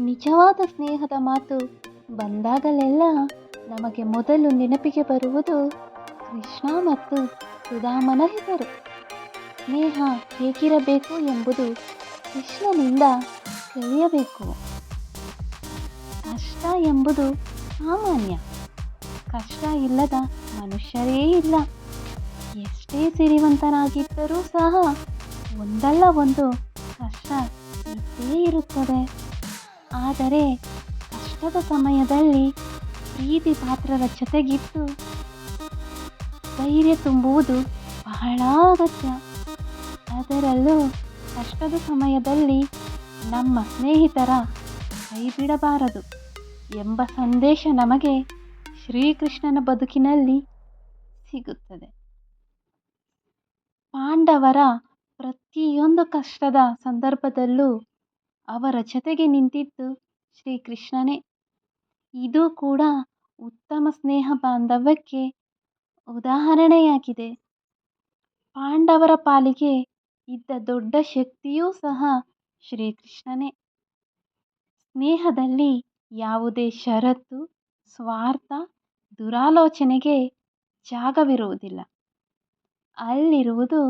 ನಿಜವಾದ ಸ್ನೇಹದ ಮಾತು ಬಂದಾಗಲೆಲ್ಲ ನಮಗೆ ಮೊದಲು ನೆನಪಿಗೆ ಬರುವುದು ಕೃಷ್ಣ ಮತ್ತು ಸುಧಾಮನ ಹೆಸರು. ಸ್ನೇಹ ಹೇಗಿರಬೇಕು ಎಂಬುದು ಕೃಷ್ಣನಿಂದ ಕಲಿಯಬೇಕು ಕಷ್ಟ ಎಂಬುದು ಸಾಮಾನ್ಯ. ಕಷ್ಟ ಇಲ್ಲದ ಮನುಷ್ಯರೇ ಇಲ್ಲ. ಎಷ್ಟೇ ಸಿರಿವಂತನಾಗಿದ್ದರೂ ಸಹ ಒಂದಲ್ಲ ಒಂದು ಕಷ್ಟ ಇದ್ದೇ ಇರುತ್ತದೆ. ಆದರೆ ಕಷ್ಟದ ಸಮಯದಲ್ಲಿ ಪ್ರೀತಿ ಪಾತ್ರರ ಜೊತೆಗಿದ್ದು ಧೈರ್ಯ ತುಂಬುವುದು ಬಹಳ ಅಗತ್ಯ. ಅದರಲ್ಲೂ ಕಷ್ಟದ ಸಮಯದಲ್ಲಿ ನಮ್ಮ ಸ್ನೇಹಿತರ ಕೈ ಬಿಡಬಾರದು ಎಂಬ ಸಂದೇಶ ನಮಗೆ ಶ್ರೀಕೃಷ್ಣನ ಬದುಕಿನಲ್ಲಿ ಸಿಗುತ್ತದೆ. ಪಾಂಡವರ ಪ್ರತಿಯೊಂದು ಕಷ್ಟದ ಸಂದರ್ಭದಲ್ಲೂ ಅವರ ಜೊತೆಗೆ ನಿಂತಿದ್ದು ಶ್ರೀಕೃಷ್ಣನೇ. ಇದು ಕೂಡ ಉತ್ತಮ ಸ್ನೇಹ ಬಾಂಧವ್ಯಕ್ಕೆ ಉದಾಹರಣೆಯಾಗಿದೆ. ಪಾಂಡವರ ಪಾಲಿಗೆ ಇದ್ದ ದೊಡ್ಡ ಶಕ್ತಿಯೂ ಸಹ ಶ್ರೀಕೃಷ್ಣನೇ. ಸ್ನೇಹದಲ್ಲಿ ಯಾವುದೇ ಷರತ್ತು, ಸ್ವಾರ್ಥ, ದುರಾಲೋಚನೆಗೆ ಜಾಗವಿರುವುದಿಲ್ಲ. ಅಲ್ಲಿರುವುದು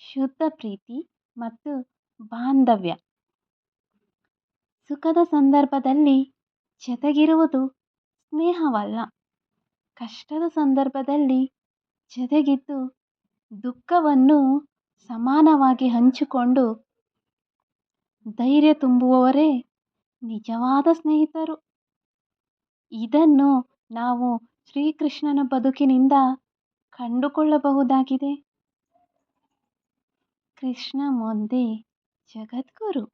ಶುದ್ಧ ಪ್ರೀತಿ ಮತ್ತು ಬಾಂಧವ್ಯ. ಸುಖದ ಸಂದರ್ಭದಲ್ಲಿ ಜೊತೆಗಿರುವುದು ಸ್ನೇಹವಲ್ಲ. ಕಷ್ಟದ ಸಂದರ್ಭದಲ್ಲಿ ಜೊತೆಗಿದ್ದು ದುಃಖವನ್ನು ಸಮಾನವಾಗಿ ಹಂಚಿಕೊಂಡು ಧೈರ್ಯ ತುಂಬುವವರೇ ನಿಜವಾದ ಸ್ನೇಹಿತರು. ಇದನ್ನು ನಾವು ಶ್ರೀಕೃಷ್ಣನ ಬದುಕಿನಿಂದ ಕಂಡುಕೊಳ್ಳಬಹುದಾಗಿದೆ. ಕೃಷ್ಣ ಮುಂದೆ ಜಗದ್ಗುರು.